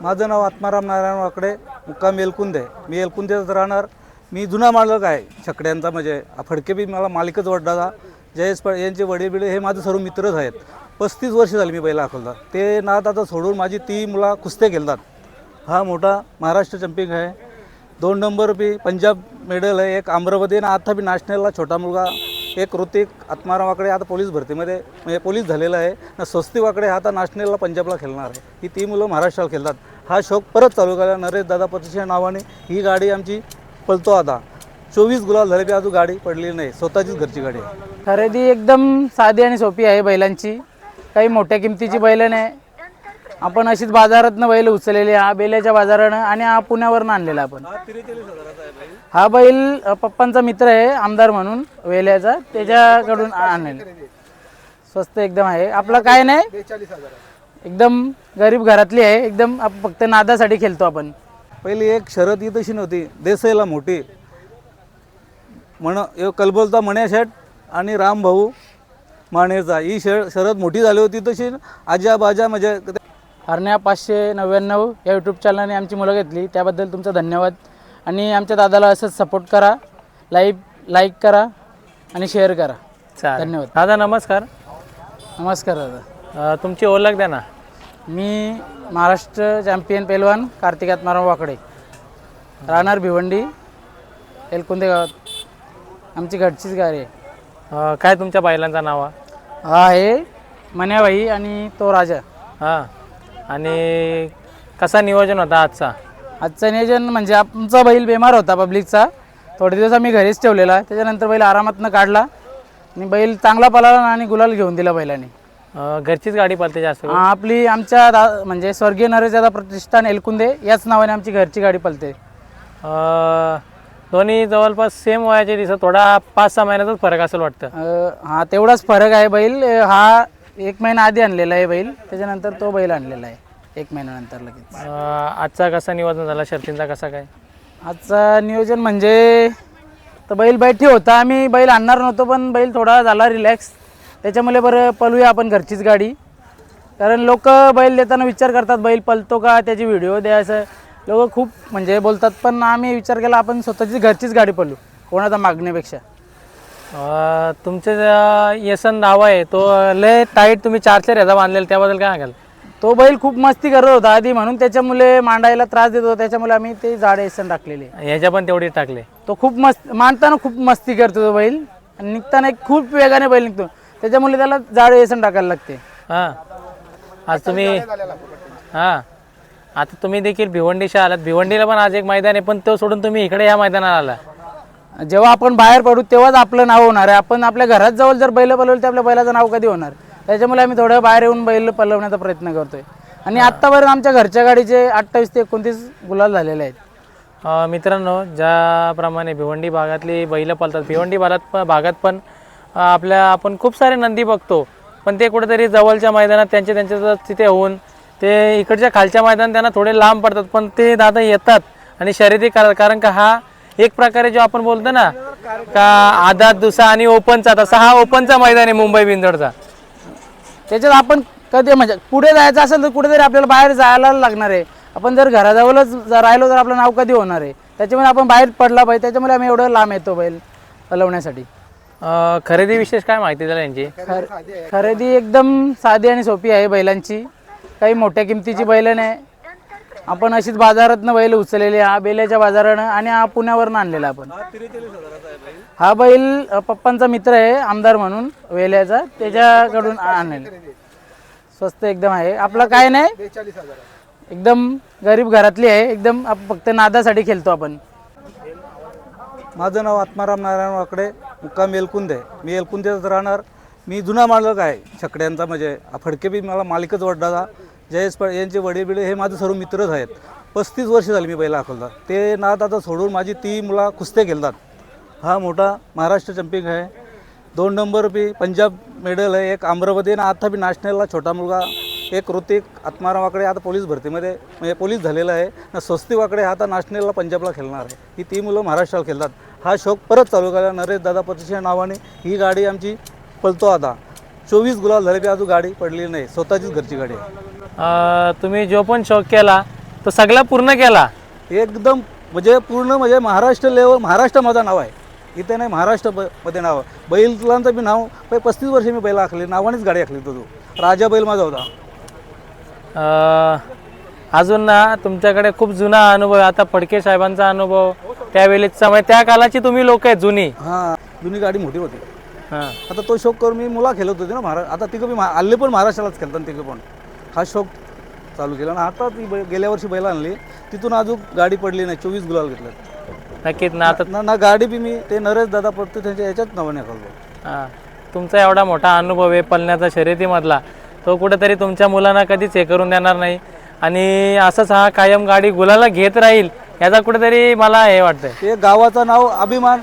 माझं नाव आत्माराम नारायण वाकडे मुक्काम एलकुंदे मी एलकुंदेच राहणार. मी जुना मालक आहे छकड्यांचा म्हणजे फडके बी मला मालिकच वडला जयेश पड यांचे वडील बिडे हे माझे सर्व मित्रच आहेत. पस्तीस वर्ष झाली मी बैला अकोलला ते नात आता सोडून माझी ती मुला कुस्त्या खेळतात. हा मोठा महाराष्ट्र चॅम्पियन आहे. दोन नंबर बी पंजाब मेडल आहे एक अमरावती आणि आता बी नॅशनलला छोटा मुलगा एक ऋतिक आत्माराम वाकडे आता पोलीस भरतीमध्ये म्हणजे पोलीस झालेला आहे. ना स्वस्ती वाकडे हा आता नॅशनलला पंजाबला खेळणार आहे. ही ती मुलं महाराष्ट्राला खेळतात. हा शौक परत चालू केला नरेश दादा पतीच्या नावाने. ही गाडी आमची पळतो आता. चोवीस गुलाल झाले बी अजून गाडी पडलेली नाही. स्वतःचीच घरची गाडी आहे. खरेदी एकदम साधी आणि सोपी आहे बैलांची. काही मोठ्या किमतीची बैल नाही. आपण अशीच बाजारातनं बैल उचललेली हा बेल्याच्या बाजारानं आणि हा पुण्यावरनं आणलेला आपण. हा बैल. पप्पांचा मित्र आहे आमदार म्हणून वेल्याचा. त्याच्याकडून आणलेला स्वस्त एकदम आहे. आपलं काय नाही? एकदम गरीब घरातली आहे एकदम आप- फक्त नादासाठी खेळतो आपण. पहिली एक शरद ही तशी नव्हती देसाईला मोठी. म्हण यो कलबोलचा मण्या शेट आणि राम भाऊ मानेचा. ही शर शरद मोठी झाली होती तशी आजा बाजा म्हणजे हरण्या पाचशे नव्याण्णव या यूट्यूब चॅनलने आमची मुलं घेतली. त्याबद्दल तुमचा धन्यवाद. आणि आमच्या दादाला असंच सपोर्ट करा. लाईक लाईक करा आणि शेअर करा. चालेल. धन्यवाद. दादा नमस्कार. नमस्कार दादा. अ, तुमची ओळख द्या ना. मी महाराष्ट्र चॅम्पियन पेलवान कार्तिक आत्माराम वाकडे. राहणार भिवंडी एलकुंदे गावात. आमची घरचीच गाडी आहे. अ, काय तुमच्या बैलांचा नाव? आहे? हा आहे मन्याबाई आणि तो राजा. हां. आणि कसा नियोजन होता आजचा? आजचं नियोजन म्हणजे आमचा बैल बेमार होता पब्लिकचा. थोडे दिवस आम्ही घरीच ठेवलेला. त्याच्यानंतर बैल आरामातनं काढला. आणि बैल चांगला पळाला आणि गुलाल घेऊन दिला बैलाने. घरचीच गाडी पळते जास्त करून. आपली आमच्या दा म्हणजे स्वर्गीय नरेशदादा प्रतिष्ठान एलकुंदे याच नावाने आमची घरची गाडी पळते अ, दोन्ही जवळपास सेम वयाचे दिसत थोडा पाच सहा महिन्याचाच फरक असेल वाटतं. हा तेवढाच फरक आहे बैल. अ, हा एक महिना आधी आणलेला आहे बैल. त्याच्यानंतर तो बैल आणलेला आहे. एक महिन्यानंतर लगेच. अ, आजचा कसा नियोजन झाला? शर्तींचा कसा काय? आजचा नियोजन म्हणजे तर बैल बैठी होता. आम्ही बैल आणणार नव्हतो पण बैल थोडा झाला रिलॅक्स त्याच्यामुळे बरं पळूया आपण घरचीच गाडी. कारण लोक बैल देताना विचार करतात बैल पळतो का? त्याची व्हिडिओ द्या असं. लोक खूप म्हणजे बोलतात पण आम्ही विचार केला आपण स्वतःची घरचीच गाडी पळू. कोणाचा मागण्यापेक्षा. तुमचे यसन धावा आहे तो लय टाईट तुम्ही चार चार ह्याचा बांधलेला त्याबद्दल काय सांगाल? तो बैल खूप मस्ती करत होता आधी म्हणून त्याच्यामुळे मांडायला त्रास देत होता त्याच्यामुळे आम्ही ते जाडे एसन टाकलेले. ह्याच्या पण तेवढी टाकले. तो खूप मस्त मांडताना खूप मस्ती करतो तो बैल. आणि निघताना एक खूप वेगाने बैल निघतो. त्याच्यामुळे त्याला जाड व्यसन टाकायला लागते. हां. आज तुम्ही हां. आता तुम्ही देखील भिवंडीच्या आलात. भिवंडीला पण आज एक मैदान आहे पण तो सोडून तुम्ही इकडे या मैदानाला आला. जेव्हा आपण बाहेर पडू तेव्हाच आपलं नाव होणार आहे. आपण आपल्या घरात जवळ जर बैल पलवलं तर आपल्या बैलाचं नाव कधी होणार? त्याच्यामुळे आम्ही थोडं बाहेर येऊन बैल पलवण्याचा प्रयत्न करतोय. आणि आत्तापर्यंत आमच्या घरच्या गाडीचे अठ्ठावीस ते एकोणतीस गुलाल झालेले आहेत. अं, मित्रांनो ज्याप्रमाणे भिवंडी भागातली बैलं पळतात भिवंडी भागात पण भागात पण आपल्या आपण खूप सारे नंदी बघतो. पण ते कुठेतरी जवळच्या मैदानात त्यांचे त्यांच्या तिथे होऊन ते इकडच्या खालच्या मैदान त्यांना थोडे लांब पडतात. पण ते दादा येतात आणि शर्यती करतात कारण का हा एक प्रकारे जो आपण बोलतो ना का आधा दुसरा आणि ओपनचा तसा हा ओपनचा मैदान आहे मुंबई बिंदडचा त्याच्यात आपण कधी म्हणजे पुढे जायचं असेल तर कुठेतरी आपल्याला बाहेर जायला लागणार आहे. आपण जर घराजवळच जर राहिलो तर आपलं नाव कधी होणार आहे? त्याच्यामुळे आपण बाहेर पडला पाहिजे. त्याच्यामुळे आम्ही एवढं लांब येतो बैल हलवण्यासाठी. खरेदी विशेष काय माहिती द्याल यांची? खर खरेदी एकदम साधी आणि सोपी आहे बैलांची. काही मोठ्या किमतीची बैल नाही. आपण अशीच बाजारातनं बैल उचललेली हा बेल्याच्या बाजारानं आणि हा पुण्यावरनं आणलेला आपण. हा बैल. पप्पांचा मित्र आहे आमदार म्हणून वेल्याचा. त्याच्याकडून आणलेला. स्वस्त एकदम आहे. आपलं काय नाही? एकदम गरीब घरातली आहे. एकदम आप- फक्त नादासाठी खेळतो आपण. माझं नाव आत्माराम नारायण वाकडे. मुक्काम एलकुंदे मी एलकुंदेच राहणार. मी जुना मालक आहे. छकड्यांचा म्हणजे फडके बी मला मालिकच वडला जयेश प यांचे वडील बिडे हे माझे सर्व मित्रच आहेत. पस्तीस वर्ष झाली मी बैला अकोलला ते नात आता सोडून माझी ती मुला कुस्त्या खेळतात. हा मोठा महाराष्ट्र चॅम्पियन आहे. दोन नंबर बी पंजाब मेडल आहे. एक अमरावती आणि आता बी नॅशनलला छोटा मुलगा एक ऋतिक आत्माराम वाकडे. आता पोलीस भरतीमध्ये म्हणजे पोलीस झालेला आहे. ना स्वस्ती वाकडे हा आता नॅशनलला पंजाबला खेळणार आहे. ही ती मुलं महाराष्ट्राला खेळतात. हा शौक परत चालू केला नरेश दादा पतीच्या नावाने. ही गाडी आमची पळतो आता. चोवीस गुलाल झाले अजून गाडी पडलेली नाही. स्वतःचीच घरची गाडी आहे. तुम्ही जो पण शौक केला तो सगळा पूर्ण केला? एकदम म्हणजे पूर्ण म्हणजे महाराष्ट्र लेवल महाराष्ट्र माझं नाव आहे. इथे नाही महाराष्ट्रमध्ये नाव आहे. बैलांचं मी नाव पस्तीस वर्ष मी बैल आखले नावानेच गाडी आखली तो. राजा बैल माझा होता. अजून ना तुमच्याकडे खूप जुना अनुभव आहे. आता फडके साहेबांचा अनुभव त्यावेळेचा म्हणजे त्या कालाची तुम्ही लोक आहेत जुनी. हां जुनी गाडी मोठी होती. हां. आता तो शौक करून मी मुला खेळत होते ना महारा आता तिघं मी आले पण महाराष्ट्रालाच खेळतात तिघं पण. हा शौक चालू केला. आणि आता ती गेल्या वर्षी बैल आणली. तिथून अजून गाडी पडली नाही. चोवीस गुलाल घेतलं नक्कीच ना आता ना ना गाडी बी मी ते नरेश दादा पडते त्यांच्या याच्याच नावाने खाल्लो हां. तुमचा एवढा मोठा अनुभव आहे पळण्याचा शर्यतीमधला. तो कुठेतरी तुमच्या मुलांना कधीच हे करून देणार नाही. आणि असंच हा कायम गाडी गुलाला घेत राहील. याचा कुठेतरी मला हे वाटतंय. ते गावाचं नाव अभिमान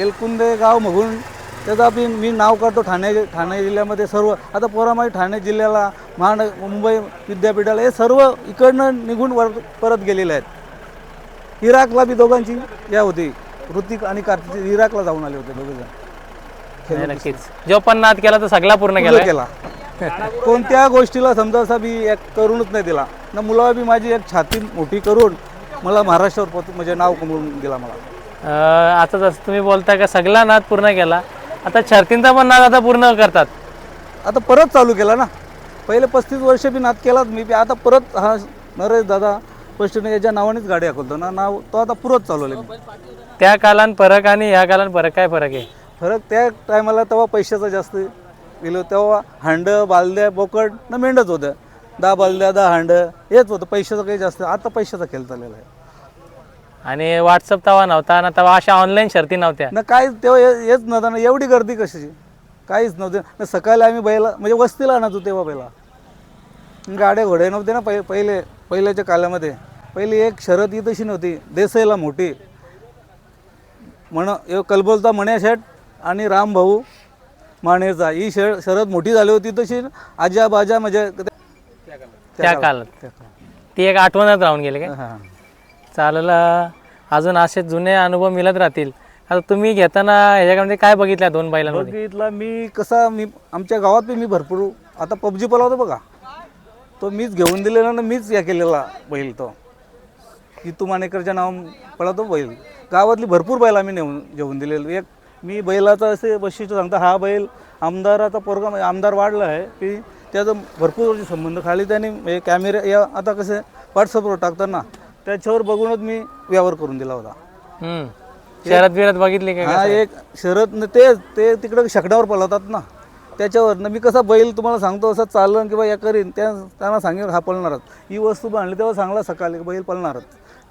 एलकुंदे गाव मगून त्याचा बी मी नाव करतो ठाणे ठाणे जिल्ह्यामध्ये सर्व आता पोरामाई ठाणे जिल्ह्याला महान मुंबई विद्यापीठाला हे सर्व इकडनं निघून वर परत गेलेले आहेत. इराकला बी दोघांची या होती ऋतिक आणि कार्तिक इराकला जाऊन आले होते दोघे नाही, नक्कीच. जो पण नाद केला तो सगळा पूर्ण केला केला. कोणत्या गोष्टीला समजा असा बी एक करूनच नाही दिला. ना मुलाला बी माझी एक छाती मोठी करून मला महाराष्ट्रावर पोत- म्हणजे नाव कमवून दिला मला. अं, आता जसं तुम्ही बोलताय का सगळा नाद पूर्ण केला. आता शर्तींचा पण नाद आता पूर्ण करतात. आता परत चालू केला ना. पहिले पस्तीस वर्ष बी नाद केलाच मी बी. आता परत हा नरेश दादा पष्टने याच्या नावानेच गाडी हाकलतो ना नाव तो आता पुरत चालवले मी. त्या कालान फरक आणि ह्या कालान फरक काय फरक आहे? फरक त्या टायमाला तेव्हा पैशाचा जास्त गेलो तेव्हा हांड बालद्या बोकड ना मेंढच होतं. दहा बालद्या दहा हांड. हेच होतं पैशाचं काही जास्त आता पैशाचा खेळ चाललेला आहे. आणि व्हॉट्सअप तवा नव्हता ना तेव्हा अशा ऑनलाईन शर्ती नव्हत्या. ना काय तेव्हा हे- हेच नव्हतं ना एवढी गर्दी कशाची? काहीच नव्हते. ना सकाळी आम्ही बैला म्हणजे वस्तीला आणतो तेव्हा बैला. गाड्या घोडे नव्हते ना पहि पहिले पहिल्याच्या कालामध्ये. पहिली एक शरद ही तशी नव्हती देसाईला मोठी. म्हण कलबोलता मण्या शेठ आणि राम भाऊ मानेचा. ही शर शरद मोठी झाली होती तशी आजा बाजा म्हणजे त्या काळात. ती एक आठवणात राहून गेले काय? हां चालेल अजून असे जुने अनुभव मिळत राहतील. आता तुम्ही घेताना ह्याच्यामध्ये काय बघितल्या दोन बैलांमध्ये? बघितला मी कसा मी आमच्या गावात बी मी भरपूर आता पबजी पलावतो बघा. तो मीच घेऊन दिलेला ना मीच या केलेला बैल तो. कितू मानेकरच्या नाव पळतो बैल. गावातली भरपूर बैल आम्ही नेऊन घेऊन दिलेलं. एक मी बैलाचा असे वैशिष्ट्य सांगतो हा बैल आमदाराचा पोरगा म्हणजे आमदार वाढला आहे की त्याचा भरपूर वर्षी संबंध खाली त्याने म्हणजे कॅमेरे या आता कसे व्हॉट्सअपवर टाकतात ना त्याच्यावर बघूनच मी व्यवहार करून दिला होता. शरद बिरत बघितली हा एक शरद न ते ते तिकडं शकडावर पळवतात ना त्याच्यावर न मी कसा बैल तुम्हाला सांगतो असं चालन किंवा या करीन त्या त्यांना सांगेल हा पळणारच. ही वस्तू बांधली तेव्हा सांगला सकाळी बैल पळणारच.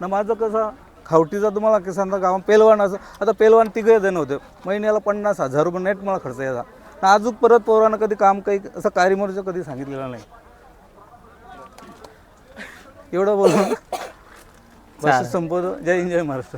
ना माझं कसं खावटीचा तुम्हाला कसं सांगता गावात पेलवान असं आता पेलवान तिघे जण होते. महिन्याला पन्नास हजार रुपये नेट मला खर्च यायचा. अजून परत पोरानं कधी काम काही असं कार्यमोरचं कधी सांगितलेलं नाही. एवढं बोलून. बस संपवतो. जय हिंद जय महाराष्ट्र.